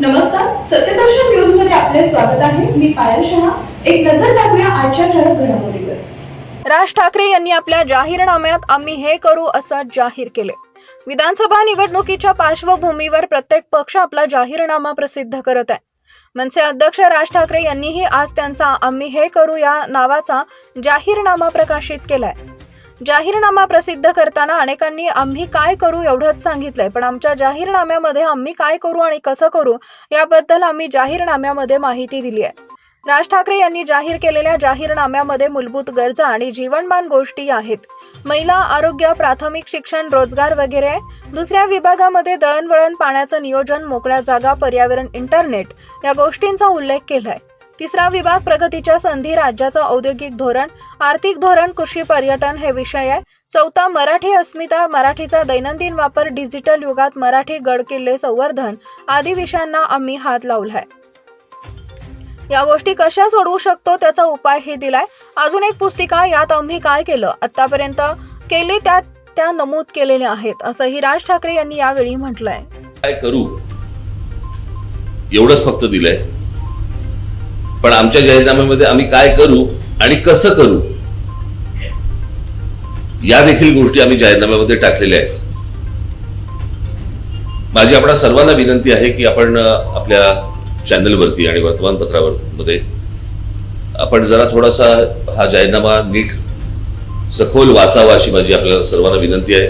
नमस्कार सत्यदर्शन न्यूजमध्ये आपले स्वागत आहे. मी पायल शहा. एक नजर टाकूया आजच्या ठळक घडामोडीवर. राज ठाकरे यांनी आपल्या जाहीरनाम्यात आम्ही हे करू असं जाहीर केले. विधानसभा निवडणुकीच्या पार्श्वभूमीवर प्रत्येक पक्ष आपला जाहीरनामा प्रसिद्ध करत आहे. मनसे अध्यक्ष राज ठाकरे यांनीही आज त्यांचा आम्ही हे करू या नावाचा जाहीरनामा प्रकाशित केलाय. जाहीरनामा प्रसिद्ध करताना अनेकांनी आम्ही काय करू एवढंच सांगितलंय पण आमच्या जाहीरनाम्यामध्ये आम्ही काय करू आणि कसं करू याबद्दल आम्ही जाहीरनाम्यामध्ये माहिती दिली आहे. राज ठाकरे यांनी जाहीर केलेल्या जाहीरनाम्यामध्ये मूलभूत गरजा आणि जीवनमान गोष्टी आहेत. महिला आरोग्य प्राथमिक शिक्षण रोजगार वगैरे. आहे. दुसऱ्या विभागामध्ये दळणवळण पाण्याचं नियोजन मोकळ्या जागा पर्यावरण इंटरनेट या गोष्टींचा उल्लेख केलाय. तिसरा विभाग प्रगतीच्या संधी राज्याचं औद्योगिक धोरण आर्थिक धोरण कृषी पर्यटन हे विषय आहे. चौथा मराठी अस्मिता मराठीचा दैनंदिन वापर डिजिटल युगात मराठी गड किल्ले संवर्धन आदी विषयांना आम्ही हात लावलाय. या गोष्टी कशा सोडवू शकतो त्याचा उपायही दिलाय. अजून एक पुस्तिका यात आम्ही काय केलं? आतापर्यंत केले त्यात त्या नमूद केलेल्या आहेत असंही राज ठाकरे यांनी यावेळी म्हटलंय. काय करू? एवढंच फक्त दिलंय. पण आमच्या जाहीरनाम्यामध्ये आम्ही काय करू आणि कसं करू या देखील गोष्टी आम्ही जाहीरनाम्यामध्ये टाकलेल्या आहेत. माझी आपणा सर्वांना विनंती आहे की आपण आपल्या चॅनलवरती आणि वर्तमानपत्रावर मध्ये आपण जरा थोडासा हा जाहीरनामा नीट सखोल वाचावा अशी माझी आपल्याला सर्वांना विनंती आहे.